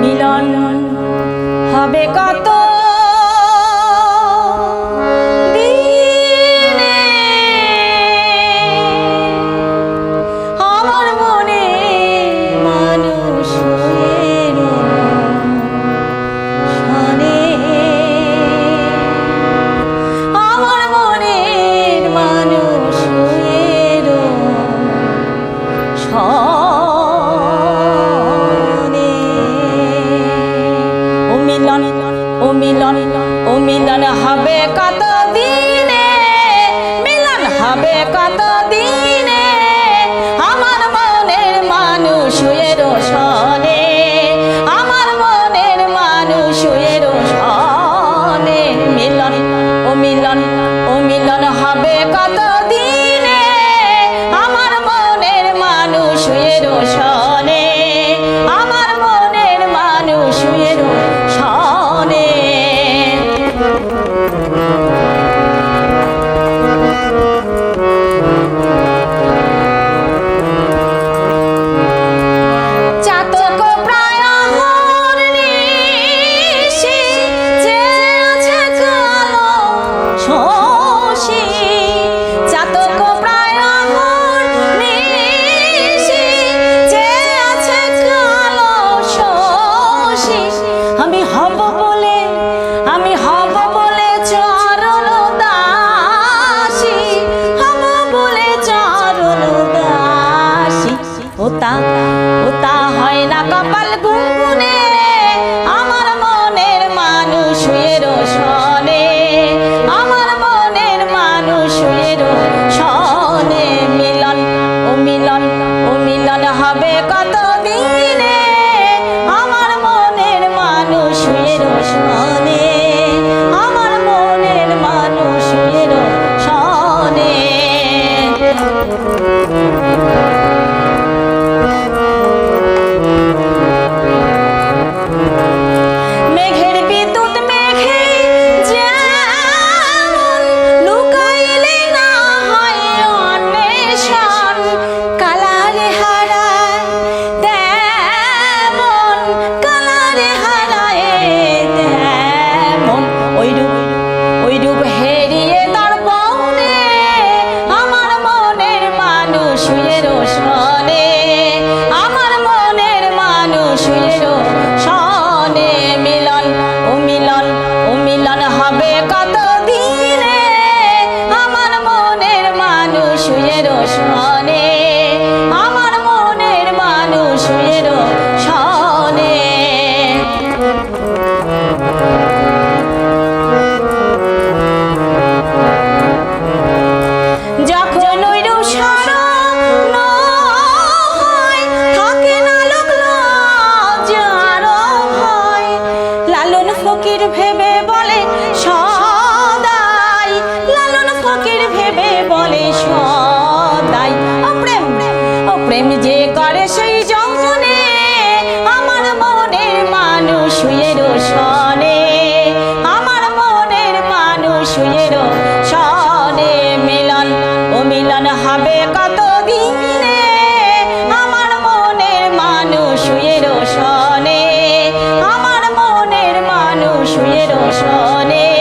মিলন হবে কত ও মিলন হবে কত দিনে মিলন হবে কত দিনে আমার মনের মানুষ এর সনে আমার মনের মানুষ এর সনে মিলন, ও মিলন ও মিলন হবে কত ওতা ওতা হয় না কপাল গুনে আমার মনের মানুষ সনে আমার মনের মানুষ সনে মিলন, ও মিলন ও মিলন হবে কত দিনে আমার মনের মানুষ সনে আমার মনের মানুষ সনে ও মিলন হবে কত দিনে আমার মনের মানুষ সনে প্রেম যে করে সেই যৌবনে, আমার মনের মানুষ শুয়ের সনে আমার মনের মানুষ শুয়ের সনে মিলন ও মিলন হবে কত দিনে আমার মনের মানুষ শুয়ের সনে আমার মনের মানুষ শুয়ের সনে